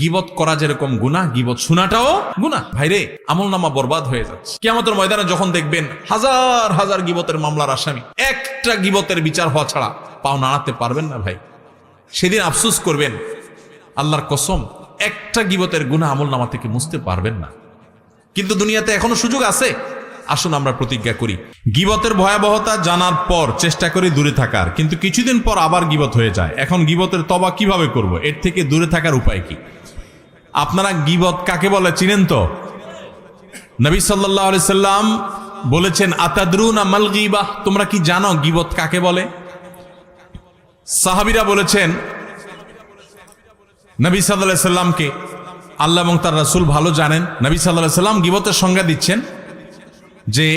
গিবত করা যেরকম গুণা গিবত শোনাটাও গুণা ভাইরে, আমল নামা বরবাদ হয়ে যাচ্ছে। কেমতের ময়দানে যখন দেখবেন হাজার হাজার গিবতের মামলার আসামি, একটা গিবতের বিচার হওয়া ছাড়া পাও নাড়াতে পারবেন না ভাই। সেদিন আফসুস করবেন, আল্লাহর কসম, একটা গিবতের গুণা আমল নামা থেকে মুছতে পারবেন না। কিন্তু দুনিয়াতে এখনও সুযোগ আছে। আসুন আমরা প্রতিজ্ঞা করি, গিবতের ভয়াবহতা জানার পর চেষ্টা করি দূরে থাকার। কিন্তু কিছুদিন পর আবার গিবত হয়ে যায়। এখন গিবতের তবা কীভাবে করব? এর থেকে দূরে থাকার উপায় কি? আপনারা গিবত কাকে বলে চিনেন তো? নবী সাল্লাম বলেছেন, আতাদরুন আমাল গিবাহ তোমরা কি জানো গিবত কাকে বলে? সাহাবিরা বলেছেন, নবী সাল্লাহ সাল্লামকে আল্লাহ এবং তার রাসূল ভালো জানেন। নবী সাল্লাহ সাল্লাম গিবতের সংজ্ঞা দিচ্ছেন যে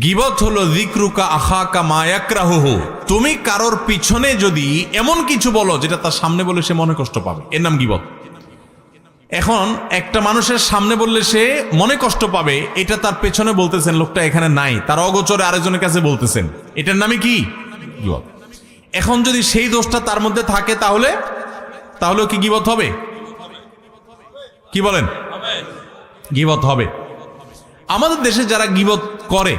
গিবত হলো দিকরুকা আখাকা মায়াকরাহু তুমি কারোর পিছনে যদি এমন কিছু বলো যেটা তার সামনে বলে সে মনে কষ্ট পাবে। এর নাম গিবত। এখন একটা মানুষের সামনে বললে সে মনে কষ্ট পাবে, এটা তার পেছনে বলতেছেন, লোকটা এখানে নাই, তার অগোচরে আরেকজনের কাছে বলতেছেন। এটার নামে কি? গিবত। এখন যদি সেই দোষটা তার মধ্যে থাকে তাহলে তাহলে কি গিবত হবে? কি বলেন? গিবত হবে। আমাদের দেশে যারা গিবত করে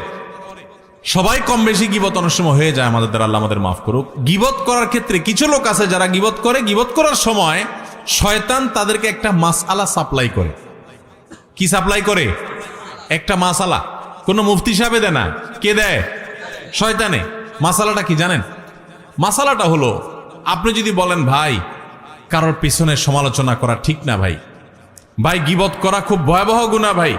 সবাই কম বেশি গিবত অনেক সময় হয়ে যায় আমাদের দ্বারা, আল্লাহ আমাদের মাফ করুক। গিবত করার ক্ষেত্রে কিছু লোক আছে যারা গিবত করে, গিবত করার সময় শয়তান তাদেরকে একটা মাসআলা সাপ্লাই করে। কি সাপ্লাই করে? একটা মাসালা কোন মুফতি সাহেবে দেয় না। কে দেয়? শয়তানে। মাসালাটা কি জানেন? মাসালাটা হলো, আপনি যদি বলেন, ভাই, কারোর পিছনে সমালোচনা করা ঠিক না ভাই। ভাই, গিবত করা খুব ভয়াবহ গুণা ভাই।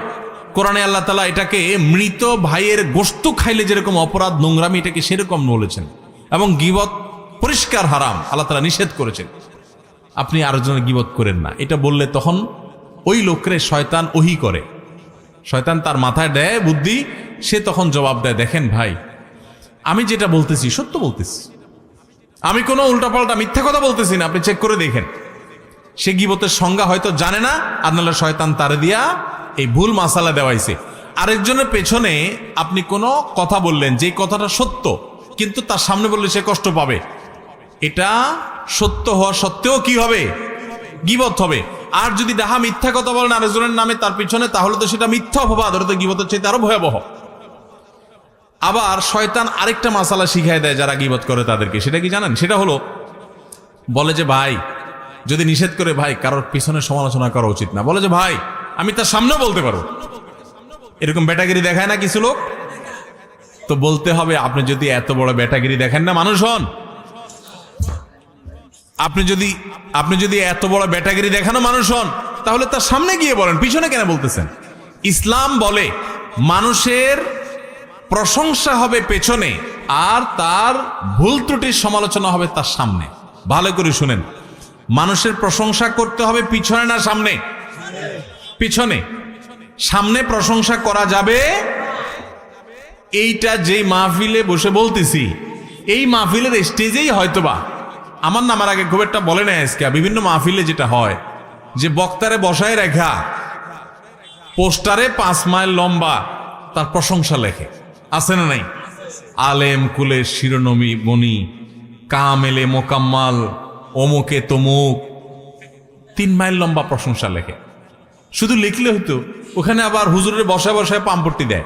কোরআনে আল্লাহ তালা এটাকে মৃত ভাইয়ের গোস্ত খাইলে যেরকম অপরাধ, নোংরামি, এটাকে সেরকম বলেছেন। এবং গিবত পরিষ্কার হারাম, আল্লাহ তালা নিষেধ করেছেন। আপনি আরও আরেকজনের গিবত করেন না। এটা বললে তখন ওই লোকরে শয়তান ওহি করে। শয়তান তার মাথায় দেয় বুদ্ধি, সে তখন জবাব দেয়, দেখেন ভাই, আমি যেটা বলতেছি, সত্য বলতেছি। আমি কোনো উল্টাপাল্টা মিথ্যা কথা বলতেছি না, আপনি চেক করে দেখেন। সে গিবতের সংজ্ঞা হয়তো জানে না নাহলে শয়তান তারে দিয়া এই ভুল মাসালা দেওয়াইছে। আরেকজনের পেছনে আপনি কোনো কথা বললেন, যে কথাটা সত্য, কিন্তু তার সামনে বললে সে কষ্ট পাবে। এটা সত্য হওয়া সত্ত্বেও কি হবে? গিবত হবে। আর যদি ডাহা মিথ্যা কথা বলেন আরেকজনের নামে তার পিছনে, তাহলে তো সেটা মিথ্যা অপবাদ, ওটা তো গিবতের চাইতে আরও ভয়াবহ। আবার শয়তান আরেকটা মাসালা শিখাই দেয় যারা গিবত করে তাদেরকে। সেটা কি জানেন? সেটা হলো, বলে যে, ভাই, যদি নিষেধ করে, ভাই, কারোর পিছনে সমালোচনা করা উচিত না। বলে যে, ভাই আমি তার সামনেও বলতে পারব। এরকম ব্যাটাগিরি দেখায় না কিছু লোক? তো বলতে হবে, আপনি যদি এত বড় ব্যাটাগিরি দেখেন না, মানুষ হন। আপনি যদি আপনি যদি এত বড় ব্যাটাগিরি দেখানো মানুষ হন, তাহলে তার সামনে গিয়ে বলেন, পিছনে কেন বলতেছেন? ইসলাম বলে, মানুষের প্রশংসা হবে পেছনে, আর তার ভুল ত্রুটির সমালোচনা হবে তার সামনে। ভালো করে শুনেন। মানুষের প্রশংসা করতে হবে পিছনে না সামনে। পিছনে। সামনে প্রশংসা করা যাবে। এইটা যেই মাহফিলে বসে বলতেছি, এই মাহফিলের স্টেজেই হয়তোবা। আমার নামার আগে খুব একটা বলে না আজকে, বিভিন্ন মাহফিলে যেটা হয়, যে বক্তারে বসায় রেখা পোস্টারে পাঁচ মাইল লম্বা তার প্রশংসা লেখে। আছে না নাই? আলেম কুলের শিরোনমী মণি কামেলে মোকাম্মাল, অমুকে তমুক, তিন মাইল লম্বা প্রশংসা লেখে। শুধু লিখলে হতো, ওখানে আবার হুজুরের বসায় বসায় পাম্পট্টি দেয়।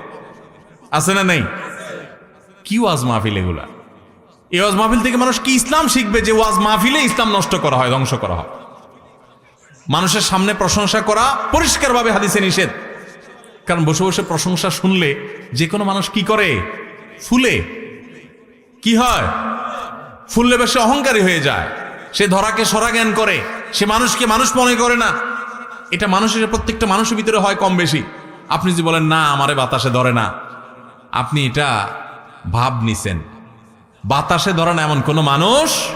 আছে না নাই? কি ওয়াজ মাহফিল এগুলা? এই ওয়াজ মাহফিল থেকে মানুষ কি ইসলাম শিখবে যে ওয়াজ মাহফিলে ইসলাম নষ্ট করা হয়, ধ্বংস করা হয়? মানুষের সামনে প্রশংসা করা পরিষ্কারভাবে হাদিসে নিষেধ। কারণ বসে বসে প্রশংসা শুনলে যে কোনো মানুষ কি করে? ফুলে। কি হয়? ফুললে বেশি অহংকারী হয়ে যায়। সে ধরাকে সরা জ্ঞান করে। সে মানুষকে মানুষ মনে করে না। এটা মানুষের, প্রত্যেকটা মানুষের ভিতরে হয় কম বেশি। আপনি যদি বলেন, না, আমারে বাতাসে ধরে না। আপনি এটা ভাব নিছেন। বাতাসে ধরে না এমন কোনো মানুষ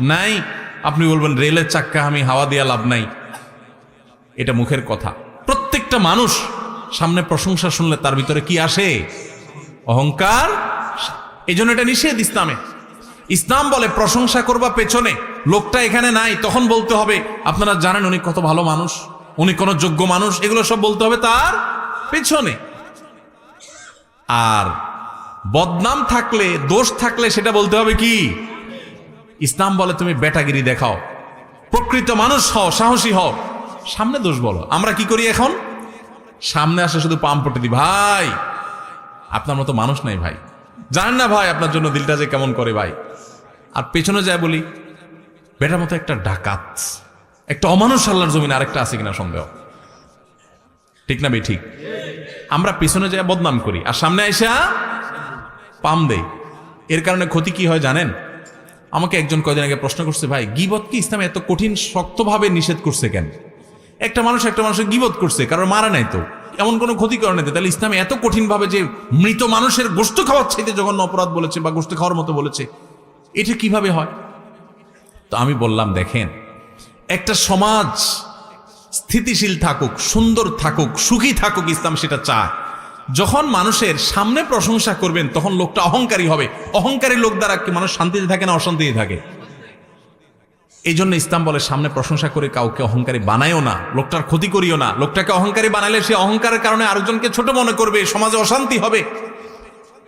নাই। আপনি বলবেন, রেলের চাক্কা, আমি হাওয়া দিয়া লাভ নাই। এটা মুখের কথা। প্রত্যেকটা মানুষ সামনে প্রশংসা শুনলে তার ভিতরে কি আসে? অহংকার। এই জন্য এটা নিষেধ ইসলামে। ইসলাম বলে, প্রশংসা করবা পেছনে। লোকটা এখানে নাই, তখন বলতে হবে, আপনারা জানেন উনি কত ভালো মানুষ? উনি কোন যোগ্য মানুষ, এগুলো সব বলতে হবে তার পেছনে। আর বদনাম থাকলে, দোষ থাকলে সেটা বলতে হবে কি? ইসলাম বলে তুমি বেটাগিরি দেখাও। প্রকৃত মানুষ হও, সাহসী হও। সামনে দোষ বলো। আমরা কি করি এখন? সামনে আসে শুধু পাম পটে দি ভাই, আপনার মতো মানুষ নাই ভাই। জানেন না ভাই আপনার জন্য দিলটা যে কেমন করে ভাই। আর পেছনে যায় বলি, বেটার মতো একটা ডাকাত। একটা অমানুষ আল্লাহর জমিন আরেকটা আছে কিনা সন্দেহ? ঠিক না বে ঠিক আমরা পিছনে যায় বদনাম করি, আর সামনে আইসা পাম দেই। এর কারণে ক্ষতি কি হয় জানেন? আমাকে একজন কয়দিন আগে প্রশ্ন করছে, ভাই, গিবত কি ইসলামে এত কঠিন, শক্তভাবে নিষেধ করছে কেন? একটা মানুষ একটা মানুষের গিবত করছে কারণ মারা নাই তো। এমন কোনো ক্ষতি করে নাই। তাহলে ইসলামে এত কঠিন ভাবে যে মৃত মানুষের গোস্ত খাওয়ার চাইতে জঘন্য অপরাধ বলেছে বা গোস্ত খাওয়ার মতো বলেছে, এটা কীভাবে হয়? তো আমি বললাম, দেখেন একটা সমাজ স্থিতিশীল থাকুক, সুন্দর থাকুক, সুখী থাকুক ইসলাম সেটা চায়। যখন মানুষের সামনে প্রশংসা করবেন, তখন লোকটা অহংকারী হবে। অহংকারী লোক দ্বারা কি মানুষ শান্তিতে থাকে না অশান্তিতে থাকে? এই জন্য ইসলাম বলে, সামনে প্রশংসা করে কাউকে অহংকারী বানায়ও না, লোকটার ক্ষতি করিও না। লোকটাকে অহংকারী বানাইলে সে অহংকারের কারণে আরেকজনকে ছোট মনে করবে, সমাজে অশান্তি হবে।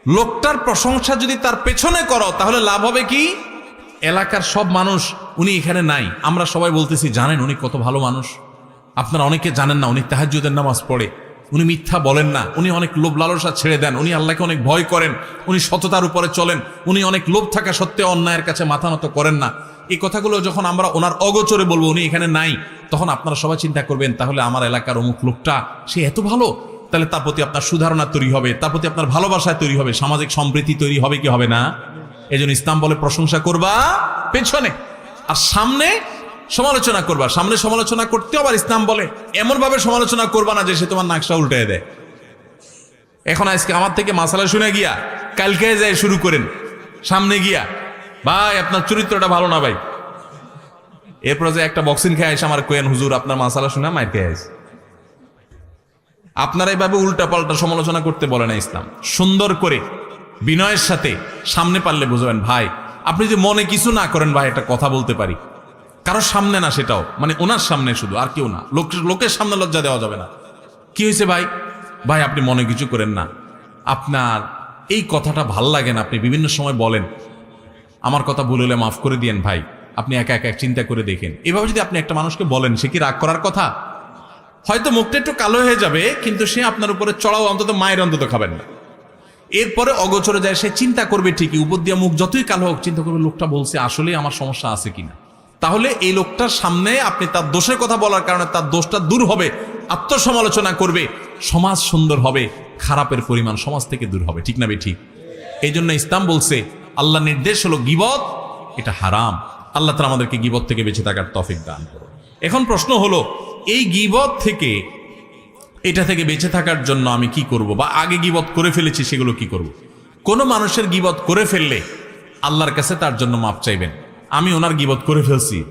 লোকটার প্রশংসা যদি তার পেছনে করো, তাহলে লাভ হবে কি? এলাকার সব মানুষ, উনি এখানে নাই। আমরা সবাই বলতেছি, জানেন উনি কত ভালো মানুষ? আপনারা অনেকে জানেন না, উনি তাহাজ্জুদের নামাজ পড়ে। উনি মিথ্যা বলেন না। উনি অনেক লোভ লালসা ছেড়ে দেন। উনি আল্লাহকে অনেক ভয় করেন। উনি সততার উপরে চলেন। উনি অনেক লোভ থাকা সত্ত্বেও অন্যায়ের কাছে মাথা নত করেন না। এই কথাগুলো যখন আমরা ওনার অগোচরে বলব, উনি এখানে নাই, তখন আপনারা সবাই চিন্তা করবেন, তাহলে আমার এলাকার অমুক লোকটা, সে এত ভালো? তাহলে তার প্রতি আপনার সুধারণা তৈরি হবে, তার প্রতি আপনার ভালোবাসায় তৈরি হবে, সামাজিক সম্প্রীতি তৈরি হবে কি হবে না? এই জন্য ইসলাম বলে প্রশংসা করবা পেছনে। আর সামনে সমালোচনা করবা। সামনে সমালোচনা করতে আবার ইসলাম বলে এমন ভাবে সমালোচনা করবা না যে সে তোমার নাকশা উল্টে দেয়। এখন আজকে আমার থেকে মাসালা শুনে গিয়া, কালকে যায় শুরু করেন। সামনে গিয়া, ভাই, আপনার চরিত্রটা ভালো না ভাই। এরপর যে একটা বক্সিং খেয়ে আসে আমার কোয়েন, হুজুর, আপনার মাসালা শুনে মাইর খেয়ে আসে আপনারা এইভাবে উল্টা পাল্টা সমালোচনা করতে বলে না ইসলাম। সুন্দর করে বিনয়ের সাথে সামনে পারলে বুঝবেন, ভাই, আপনি যে মনে কিছু না করেন, ভাই, একটা কথা বলতে পারি। কারোর সামনে না সেটাও মানে ওনার সামনে শুধু, আর কেউ না। লোক, লোকের সামনে লজ্জা দেওয়া যাবে না। কি হয়েছে, ভাই? ভাই, আপনি মনে কিছু করেন না। আপনার এই কথাটা ভালো লাগে না, আপনি বিভিন্ন সময় বলেন। আমার কথা ভুল হলে মাফ করে দিয়েন, ভাই। আপনি একা একা চিন্তা করে দেখেন। এভাবে যদি আপনি একটা মানুষকে বলেন, সে কি রাগ করার কথা? হয়তো মুখটা একটু কালো হয়ে যাবে, কিন্তু সে আপনার উপরে চড়াও অন্তত মায়ের অন্তত খাবেন না। এরপরে অগোচরে যায়, সে চিন্তা করবে ঠিকই, উপর দিয়া মুখ যতই কালো হোক, চিন্তা করবে লোকটা বলছে আসলে আমার সমস্যা আছে কিনা? তাহলে এই লোকটার সামনে আপনি তার দোষের কথা বলার কারণে তার দোষটা দূর হবে, আত্মসমালোচনা করবে, সমাজ সুন্দর হবে, খারাপের পরিমাণ সমাজ থেকে দূর হবে, ঠিক না বে ঠিক। এই জন্য ইসলাম বলছে আল্লাহ নির্দেশ হলো গিবত, এটা হারাম। আল্লাহ তালা আমাদেরকে গিবত থেকে বেঁচে থাকার তফিক দান করো এখন প্রশ্ন হলো, এই গিবত থেকে এটা থেকে বেঁচে থাকার জন্য আমি কি করব? বা আগে গিবত করে ফেলেছি, সেগুলো কি করব? কোনো মানুষের গিবত করে ফেললে আল্লাহর কাছে তার জন্য মাপ চাইবেন। আমি ওনার গিবত করে ফেলছি।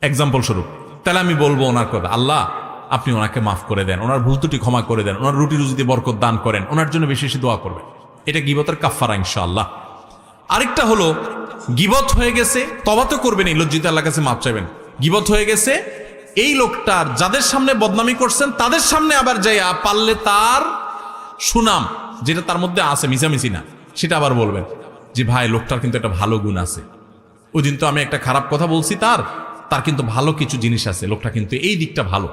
এক্সাম্পল স্বরূপ। তাহলে আমি বলব ওনার কথা, আল্লাহ, আপনি ওনাকে মাফ করে দেন, ওনার ভুল ত্রুটি ক্ষমা করে দেন, ওনার রুটি রুজিতে বরকত দান করেন, ওনার জন্য বেশি বেশি দোয়া করবেন। এটা গিবতের কাফারা ইনশাআল্লাহ। আরেকটা হলো, গিবত হয়ে গেছে, তবা তো করবেন এই লজ্জিত আল্লাহ কাছে মাপ চাইবেন। গিবত হয়ে গেছে এই লোকটার যাদের সামনে বদনামি করছেন, তাদের সামনে আবার যাইয়া পারলে তার সুনাম, যেটা তার মধ্যে আছে, মিশামিশি না, সেটা আবার বলবেন যে, ভাই, লোকটার কিন্তু একটা ভালো গুণ আছে। ওই দিন তো আমি একটা খারাপ কথা বলছি তার তার কিন্তু ভালো কিছু জিনিস আছে, লোকটা কিন্তু এই দিকটা ভালো।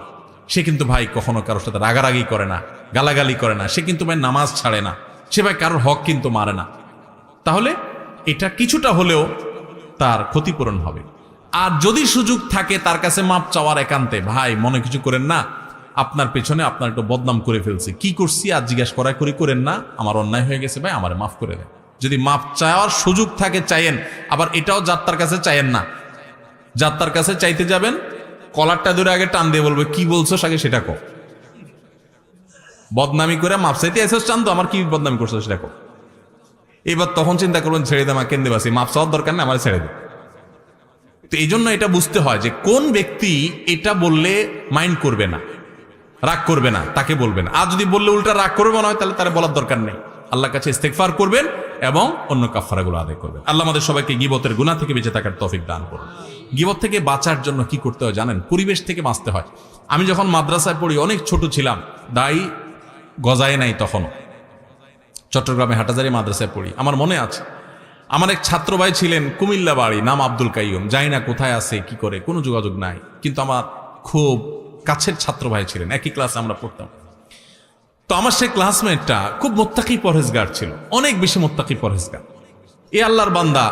সে কিন্তু, ভাই, কখনো কারোর সাথে রাগারাগি করে না, গালাগালি করে না, সে কিন্তু, ভাই, নামাজ ছাড়ে না, সে, ভাই, কারোর হক কিন্তু মারে না। তাহলে এটা কিছুটা হলেও তার ক্ষতিপূরণ হবে। আর যদি সুযোগ থাকে তার কাছে মাপ চাওয়ার একান্তে, ভাই, মনে কিছু করেন না, আপনার পেছনে আপনার একটু বদনাম করে ফেলছে। কি করছি আর জিজ্ঞাসা করা করি করেন না, আমার অন্যায় হয়ে গেছে, ভাই, আমার মাফ করে দেন। যদি মাপ চাওয়ার সুযোগ থাকে চাইয়েন আবার এটাও যাত্রার কাছে চাইয়েন না। যাত্রার কাছে চাইতে যাবেন, কলারটা ধরে আগে টান দিয়ে বলবে, কি বলছো আগে সেটা কো বদনামি করে মাপ চাইতে এসেছ চান তো, আমার কি বদনামি করছ সেটা কো এবার তখন চিন্তা করবেন, ছেড়ে দে মা কেন্দ্রে বাসি মাপ চাওয়ার দরকার নেই, আমার ছেড়ে দে। তো এই জন্য এটা বুঝতে হয় যে কোন ব্যক্তি এটা বললে মাইন্ড করবে না, রাগ করবে না, তাকে বলবেন আর যদি বললে উল্টা রাগ করবে না হয়, তাহলে তার বলার দরকার নেই। আল্লাহর কাছে ইস্তেকফার করবেন এবং অন্য কাফারাগুলো আদায় করবেন। আল্লাহ আমাদের সবাইকে গিবতের গুণা থেকে বেঁচে থাকার তফিক দান করুন। গিবত থেকে বাঁচার জন্য কি করতে হয় জানেন? পরিবেশ থেকে বাঁচতে হয়। আমি যখন মাদ্রাসায় পড়ি, অনেক ছোট ছিলাম দায়ী গজায় নাই তখনও। চট্টগ্রামে হাটাজারি মাদ্রাসায় পড়ি। আমার মনে আছে আমার এক ছাত্র ভাই ছিলেন কুমিল্লা বাড়ি নাম আব্দুল কাইয়ুম। জানি না কোথায় আছে, কি করে, কোনো যোগাযোগ নাই। কিন্তু আমার খুব কাছের ছাত্র ভাই ছিলেন, একই ক্লাসে আমরা পড়তাম। তো আমার সেই ক্লাসমেটটা খুব মোত্তাকি পরহেজগার ছিল, অনেক বেশি মোত্তাকি পরহেজগার। এ আল্লাহর বান্দা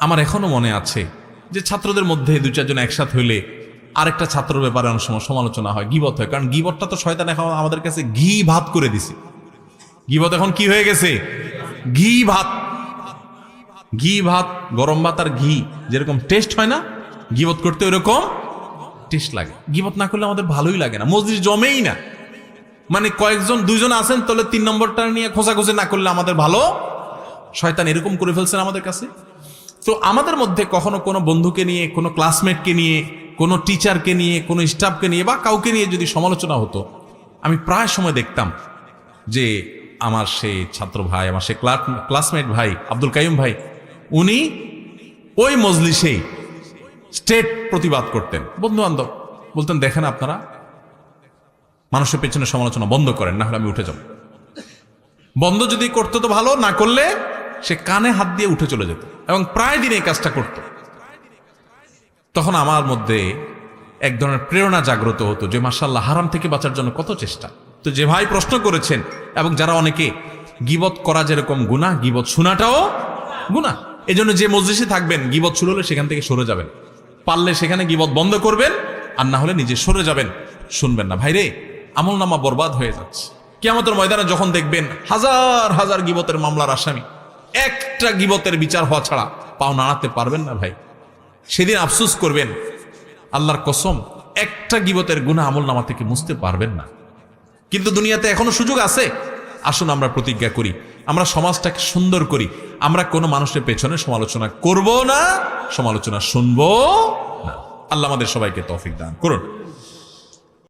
আমার এখনও মনে আছে যে ছাত্রদের মধ্যে দু চারজন একসাথ হইলে আরেকটা ছাত্রের ব্যাপারে অনেক সময় সমালোচনা হয়, গিবত হয়। কারণ গিবতটা তো শয়তান এখন আমাদের কাছে ঘি ভাত করে দিছে। গিবত এখন কি হয়ে গেছে? ঘি ভাত ঘি ভাত, গরম ভাত আর ঘি, যেরকম টেস্ট হয় না গিবত করতে ওরকম টেস্ট লাগে। গিবত না করলে আমাদের ভালোই লাগে না, মসজিদ জমেই না। মানে কয়েকজন, দুইজন আছেন, তাহলে তিন নম্বরটা নিয়ে খোঁজাখুঁজি না করলে আমাদের ভালো? শয়তান এরকম করে ফেলছেন আমাদের কাছে? তো আমাদের মধ্যে কখনো কোনো বন্ধুকে নিয়ে, কোনো ক্লাসমেটকে নিয়ে, কোনো টিচারকে নিয়ে, কোনো স্টাফকে নিয়ে বা কাউকে নিয়ে যদি সমালোচনা হতো, আমি প্রায় সময় দেখতাম যে আমার সে ছাত্র ভাই, আমার সেই ক্লাসমেট ভাই, আব্দুল কাইম ভাই উনি ওই মজলিসেই স্টেট প্রতিবাদ করতেন। বন্ধু বান্ধব বলতেন, দেখেন আপনারা, মানুষের পেছনে সমালোচনা বন্ধ করেন, না হলে আমি উঠে যাব। বন্ধ যদি করতো তো ভালো, না করলে সে কানে হাত দিয়ে উঠে চলে যেত এবং প্রায় দিন এই কাজটা করত। তখন আমার মধ্যে এক ধরনের প্রেরণা জাগ্রত হতো যে মাসাল্লাহ হারাম থেকে বাঁচার জন্য কত চেষ্টা। তো যে ভাই প্রশ্ন করেছেন, এবং যারা অনেকে গিবত করা যেরকম গুণা গিবত শোনাটাও গুণা এই জন্য যে মসজিদে থাকবেন, গিবত শুরু হলে সেখান থেকে সরে যাবেন। পারলে সেখানে গিবত বন্ধ করবেন, আর না হলে নিজে সরে যাবেন। শুনবেন না, ভাইরে, আমল নামা বরবাদ হয়ে যাচ্ছে। কেয়ামতের ময়দানে যখন দেখবেন হাজার হাজার গিবতের মামলার আসামি, একটা গিবতের বিচার হওয়া ছাড়া পাও নাড়াতে পারবেন না, ভাই। সেদিন আফসুস করবেন, আল্লাহর কসম, একটা গিবতের গুণা আমল নামা থেকে মুছতে পারবেন না। কিন্তু দুনিয়াতে এখনও সুযোগ আছে? আসুন আমরা প্রতিজ্ঞা করি, আমরা সমাজটাকে সুন্দর করি, আমরা কোনো মানুষের পেছনে সমালোচনা করব না, সমালোচনা শুনব না। আল্লাহ আমাদের সবাইকে তফিক দান করুন।